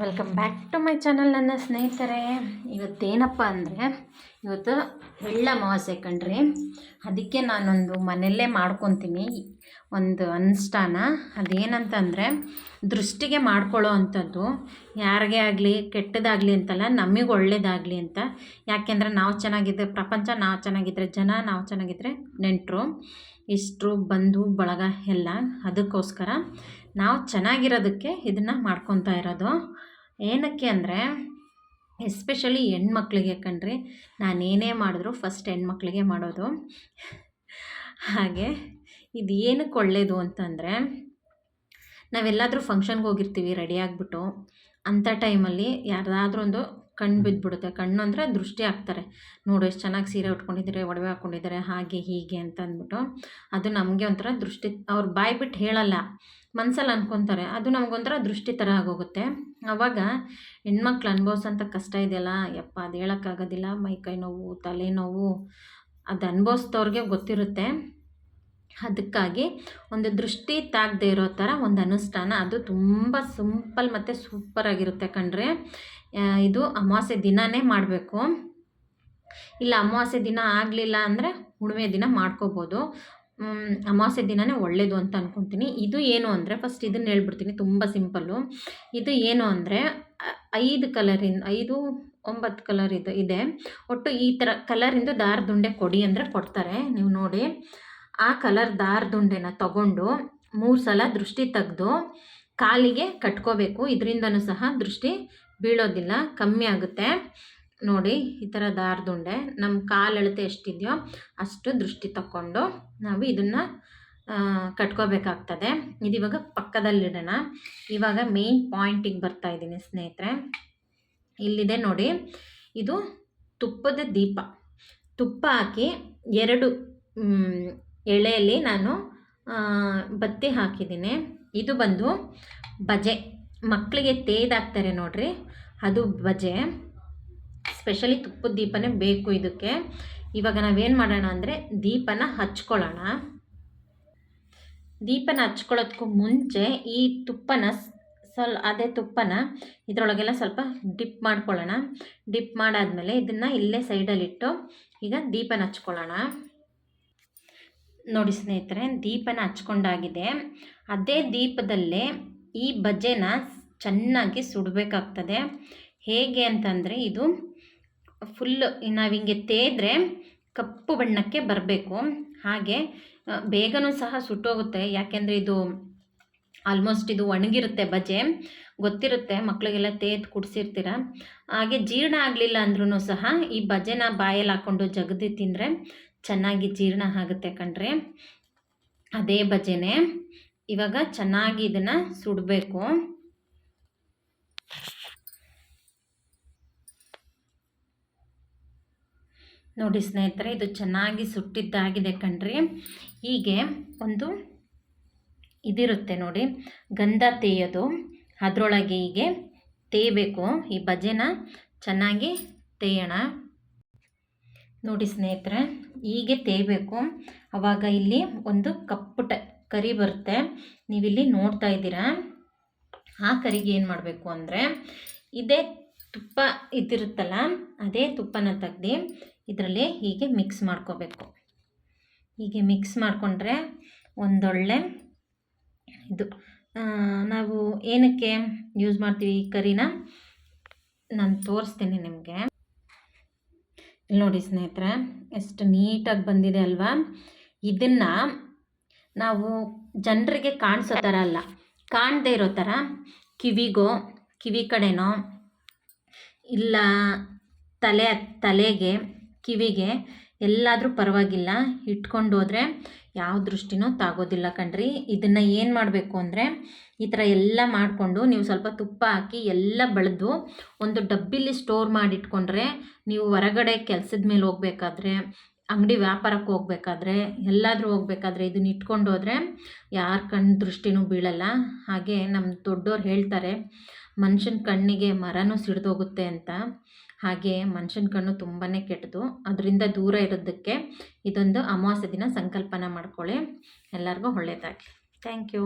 Welcome back to my channel ನನ್ನ ಸ್ನೇಹಿತರೆ. ಇವತ್ತೇನಪ್ಪ ಅಂದರೆ, ಇವತ್ತು ಎಳ್ಳ ಅಮಾವಾಸ್ಯೆ ಕಣ್ರಿ. ಅದಕ್ಕೆ ನಾನೊಂದು ಮನೆಯಲ್ಲೇ ಮಾಡ್ಕೊತೀನಿ. ಒಂದು ಅನುಷ್ಠಾನ. ಅದೇನಂತಂದರೆ, ದೃಷ್ಟಿಗೆ ಮಾಡ್ಕೊಳ್ಳೋ ಅಂಥದ್ದು. ಯಾರಿಗೆ ಆಗಲಿ, ಕೆಟ್ಟದಾಗಲಿ ಅಂತಲ್ಲ, ನಮಗೆ ಒಳ್ಳೇದಾಗಲಿ ಅಂತ. ಯಾಕೆಂದರೆ, ನಾವು ಚೆನ್ನಾಗಿದ್ದರೆ ಪ್ರಪಂಚ, ನಾವು ಚೆನ್ನಾಗಿದ್ದರೆ ಜನ, ನಾವು ಚೆನ್ನಾಗಿದ್ದರೆ ನೆಂಟರು. ಇಷ್ಟರು ಬಂಧು, ಬಳಗ ಎಲ್ಲ. ಅದಕ್ಕೋಸ್ಕರ ನಾವು ಚೆನ್ನಾಗಿರೋದಕ್ಕೆ ಇದನ್ನು ಮಾಡ್ಕೊತಾ ಇರೋದು. ಏನಕ್ಕೆ ಅಂದರೆ, ಎಸ್ಪೆಷಲಿ ಹೆಣ್ಮಕ್ಳಿಗೆ ಕಣ್ರಿ ನಾನೇನೇ ಮಾಡಿದ್ರು ಫಸ್ಟ್ ಹೆಣ್ಮಕ್ಳಿಗೆ ಮಾಡೋದು. ಹಾಗೆ, ಇದು ಏನಕ್ಕೆ ಒಳ್ಳೆಯದು ಅಂತಂದರೆ, ನಾವೆಲ್ಲಾದರೂ ಫಂಕ್ಷನ್ಗೆ ಹೋಗಿರ್ತೀವಿ, ರೆಡಿ ಆಗಿಬಿಟ್ಟು, ಅಂಥ ಟೈಮಲ್ಲಿ ಯಾರ್ದಾದ್ರೂ ಒಂದು ಕಣ್ಣು ಬಿದ್ದುಬಿಡುತ್ತೆ ಕಣ್ಣು ಅಂದರೆ ದೃಷ್ಟಿ ಹಾಕ್ತಾರೆ. ನೋಡು ಎಷ್ಟು ಚೆನ್ನಾಗಿ ಸೀರೆ ಉಟ್ಕೊಂಡಿದ್ದಾರೆ ಒಡವೆ ಹಾಕ್ಕೊಂಡಿದ್ದಾರೆ ಹಾಗೆ ಹೀಗೆ ಅಂತ ಅಂದ್ಬಿಟ್ಟು ಅದು ನಮಗೆ ಒಂಥರ ದೃಷ್ಟಿ ಅವ್ರು ಬಾಯಿ ಬಿಟ್ಟು ಹೇಳಲ್ಲ. ಮನಸ್ಸಲ್ಲಿ ಅನ್ಕೊತಾರೆ. ಅದು ನಮಗೊಂಥರ ದೃಷ್ಟಿ ಥರ ಆಗೋಗುತ್ತೆ. ಆವಾಗ ಹೆಣ್ಮಕ್ಳು ಅನುಭವಿಸೋಂಥ ಕಷ್ಟ ಇದೆಯಲ್ಲ ಯಪ್ಪ ಅದು ಹೇಳೋಕ್ಕಾಗೋದಿಲ್ಲ. ಮೈ ಕೈ ನೋವು ತಲೆನೋವು ಅದು ಅನುಭವಿಸ್ದವ್ರಿಗೆ ಗೊತ್ತಿರುತ್ತೆ. ಅದಕ್ಕಾಗಿ ಒಂದು ದೃಷ್ಟಿ ತಾಗದೆ ಇರೋ ಥರ ಒಂದು ಅನುಷ್ಠಾನ. ಅದು ತುಂಬ ಸಿಂಪಲ್ ಮತ್ತು ಸೂಪರಾಗಿರುತ್ತೆ ಕಣ್ರೆ ಇದು ಅಮಾವಾಸ್ಯೆ ದಿನವೇ ಮಾಡಬೇಕು. ಇಲ್ಲ, ಅಮಾವಾಸ್ಯೆ ದಿನ ಆಗಲಿಲ್ಲ ಅಂದರೆ ಹುಣ್ಣಿಮೆ ದಿನ ಮಾಡ್ಕೋಬೋದು. ಅಮಾವಾಸ್ಯೆ ದಿನವೇ ಒಳ್ಳೆಯದು ಅಂತ ಅಂದ್ಕೊತೀನಿ ಇದು ಏನು ಅಂದರೆ ಫಸ್ಟ್ ಇದನ್ನು ಹೇಳ್ಬಿಡ್ತೀನಿ, ತುಂಬ ಸಿಂಪಲ್ಲು. ಇದು ಏನು ಅಂದರೆ, ಐದು ಕಲರಿನ ಐದು, ಒಂಬತ್ತು ಕಲರ್ ಇದು ಇದೆ. ಒಟ್ಟು ಈ ಥರ ಕಲರಿಂದು ದಾರದುಂಡೆ ಕೊಡಿ ಅಂದರೆ ಕೊಡ್ತಾರೆ. ನೀವು ನೋಡಿ. ಆ ಕಲರ್ ದಾರದುಂಡೆನ ತಗೊಂಡು ಮೂರು ಸಲ ದೃಷ್ಟಿ ತೆಗೆದು ಕಾಲಿಗೆ ಕಟ್ಕೋಬೇಕು. ಇದರಿಂದನೂ ಸಹ ದೃಷ್ಟಿ ಬೀಳೋದಿಲ್ಲ, ಕಮ್ಮಿ ಆಗುತ್ತೆ. ನೋಡಿ, ಈ ಥರ ದಾರದುಂಡೆ. ನಮ್ಮ ಕಾಲು ಅಳತೆ ಎಷ್ಟಿದೆಯೋ ಅಷ್ಟು ದೃಷ್ಟಿ ತಕ್ಕೊಂಡು ನಾವು ಇದನ್ನು ಕಟ್ಕೋಬೇಕಾಗ್ತದೆ. ಇದು ಇವಾಗ ಪಕ್ಕದಲ್ಲಿಡೋಣ. ಇವಾಗ ಮೇಯ್ನ್ ಪಾಯಿಂಟಿಗೆ ಬರ್ತಾ ಇದ್ದೀನಿ ಸ್ನೇಹಿತರೆ. ಇಲ್ಲಿದೆ ನೋಡಿ, ಇದು ತುಪ್ಪದ ದೀಪ. ತುಪ್ಪ ಹಾಕಿ ಎರಡು ಎಳೆಯಲ್ಲಿ ನಾನು ಬತ್ತಿ ಹಾಕಿದ್ದೀನಿ. ಇದು ಬಂದು ಬಜೆ. ಮಕ್ಕಳಿಗೆ ತೇದಾಕ್ತಾರೆ ನೋಡ್ರಿ. ಅದು ಬಜೆ. ಸ್ಪೆಷಲಿ ತುಪ್ಪದ ದೀಪನೇ ಬೇಕು ಇದಕ್ಕೆ. ಇವಾಗ ನಾವೇನು ಮಾಡೋಣ ಅಂದರೆ ದೀಪನ ಹಚ್ಕೊಳ್ಳೋಣ. ದೀಪನ ಹಚ್ಕೊಳ್ಳೋದಕ್ಕೂ ಮುಂಚೆ ಈ ತುಪ್ಪನ ಸ್ವಲ್ ಅದೇ ತುಪ್ಪನ ಇದರೊಳಗೆಲ್ಲ ಸ್ವಲ್ಪ ಡಿಪ್ ಮಾಡ್ಕೊಳ್ಳೋಣ. ಡಿಪ್ ಮಾಡಾದಮೇಲೆ ಇದನ್ನು ಇಲ್ಲೇ ಸೈಡಲ್ಲಿಟ್ಟು ಈಗ ದೀಪನ ಹಚ್ಕೊಳ್ಳೋಣ. ನೋಡಿ ಸ್ನೇಹಿತರೆ, ದೀಪನ ಹಚ್ಕೊಂಡಾಗಿದೆ. ಅದೇ ದೀಪದಲ್ಲೇ ಈ ಬಜ್ಜೆನ ಚೆನ್ನಾಗಿ ಸುಡಬೇಕಾಗ್ತದೆ. ಹೇಗೆ ಅಂತಂದರೆ, ಇದು ಫುಲ್ ನಾವು ಹಿಂಗೆ ತೇದ್ರೆ ಕಪ್ಪು ಬಣ್ಣಕ್ಕೆ ಬರಬೇಕು. ಹಾಗೆ ಬೇಗನೂ ಸಹ ಸುಟ್ಟೋಗುತ್ತೆ. ಯಾಕೆಂದರೆ ಇದು ಆಲ್ಮೋಸ್ಟ್ ಇದು ಒಣಗಿರುತ್ತೆ ಬಜೆ. ಗೊತ್ತಿರುತ್ತೆ ಮಕ್ಕಳಿಗೆಲ್ಲ ತೇತ್ ಕುಡಿಸಿರ್ತೀರ. ಹಾಗೆ ಜೀರ್ಣ ಆಗಲಿಲ್ಲ ಅಂದ್ರೂ ಸಹ ಈ ಬಜೆನ ಬಾಯಲ್ಲಿ ಹಾಕ್ಕೊಂಡು ಜಗದಿ ತಿಂದರೆ ಚೆನ್ನಾಗಿ ಜೀರ್ಣ ಆಗುತ್ತೆ ಕಣ್ರಿ. ಅದೇ ಬಜೆನೇ. ಇವಾಗ ಚೆನ್ನಾಗಿ ಇದನ್ನು ಸುಡಬೇಕು. ನೋಡಿ ಸ್ನೇಹಿತರೆ, ಇದು ಚೆನ್ನಾಗಿ ಸುಟ್ಟಿದ್ದಾಗಿದೆ ಕಣ್ರಿ. ಹೀಗೆ ಒಂದು ಇದಿರುತ್ತೆ ನೋಡಿ. ಗಂಧ ತೇಯೋದು. ಅದರೊಳಗೆ ಹೀಗೆ ತೇಯಬೇಕು ಈ ಬಜೆನ ಚೆನ್ನಾಗಿ ತೇಯೋಣ. ನೋಡಿ ಸ್ನೇಹಿತರೆ, ಹೀಗೆ ತೇಯಬೇಕು ಆವಾಗ ಇಲ್ಲಿ ಒಂದು ಕಪ್ಪು ಟ ಕರಿ ಬರುತ್ತೆ. ನೀವಿಲ್ಲಿ ನೋಡ್ತಾ ಇದ್ದೀರಾ? ಆ ಕರಿಗೆ ಏನು ಮಾಡಬೇಕು ಅಂದರೆ, ಇದೇ ತುಪ್ಪ ಇದಿರುತ್ತಲ್ಲ ಅದೇ ತುಪ್ಪನ ತೆಗ್ದು ಇದರಲ್ಲಿ ಹೀಗೆ ಮಿಕ್ಸ್ ಮಾಡ್ಕೋಬೇಕು. ಹೀಗೆ ಮಿಕ್ಸ್ ಮಾಡಿಕೊಂಡ್ರೆ ಒಂದೊಳ್ಳೆ ಇದು. ನಾವು ಏನಕ್ಕೆ ಯೂಸ್ ಮಾಡ್ತೀವಿ ಈ ಕರಿನ? ನಾನು ತೋರಿಸ್ತೀನಿ ನಿಮಗೆ. ನೋಡಿ ಸ್ನೇಹಿತರೆ, ಎಷ್ಟು ನೀಟಾಗಿ ಬಂದಿದೆ ಅಲ್ವಾ? ಇದನ್ನು ನಾವು ಜನರಿಗೆ ಕಾಣಿಸೋ ಥರ ಅಲ್ಲ, ಕಾಣದೇ ಇರೋ ಥರ ಕಿವಿಗೋ, ಕಿವಿ ಕಡೆನೋ, ಇಲ್ಲ ತಲೆ, ತಲೆಗೆ, ಕಿವಿಗೆ ಎಲ್ಲಾದರೂ ಪರವಾಗಿಲ್ಲ. ಇಟ್ಕೊಂಡು ಹೋದರೆ ಯಾವ ದೃಷ್ಟಿನೂ ತಾಗೋದಿಲ್ಲ ಕಣ್ರಿ. ಇದನ್ನು ಏನು ಮಾಡಬೇಕು ಅಂದರೆ ಈ ಥರ ಎಲ್ಲ ಮಾಡಿಕೊಂಡು ನೀವು ಸ್ವಲ್ಪ ತುಪ್ಪ ಹಾಕಿ ಎಲ್ಲ ಬೆಳೆದು ಒಂದು ಡಬ್ಬಿಲಿ ಸ್ಟೋರ್ ಮಾಡಿಟ್ಕೊಂಡ್ರೆ ನೀವು ಹೊರಗಡೆ ಕೆಲಸದ ಮೇಲೆ ಹೋಗ್ಬೇಕಾದ್ರೆ, ಅಂಗಡಿ ವ್ಯಾಪಾರಕ್ಕೆ ಹೋಗ್ಬೇಕಾದ್ರೆ, ಎಲ್ಲಾದರೂ ಹೋಗ್ಬೇಕಾದ್ರೆ ಇದನ್ನ ಇಟ್ಕೊಂಡು ಹೋದರೆ ಯಾರ ಕಣ್ಣು ದೃಷ್ಟಿನೂ ಬೀಳಲ್ಲ. ಹಾಗೆ ನಮ್ಮ ದೊಡ್ಡೋರು ಹೇಳ್ತಾರೆ ಮನುಷ್ಯನ ಕಣ್ಣಿಗೆ ಮರನೂ ಸಿಡ್ದೋಗುತ್ತೆ ಅಂತ. ಹಾಗೆ ಮನುಷ್ಯನ ಕಣ್ಣು ತುಂಬಾ ಕೆಟ್ಟದು ಅದರಿಂದ ದೂರ ಇರೋದಕ್ಕೆ ಇದೊಂದು ಅಮಾವಾಸ್ಯೆ ದಿನ ಸಂಕಲ್ಪನ ಮಾಡ್ಕೊಳ್ಳಿ. ಎಲ್ಲರಿಗೂ ಒಳ್ಳೆಯದಾಗಲಿ ಥ್ಯಾಂಕ್ ಯು.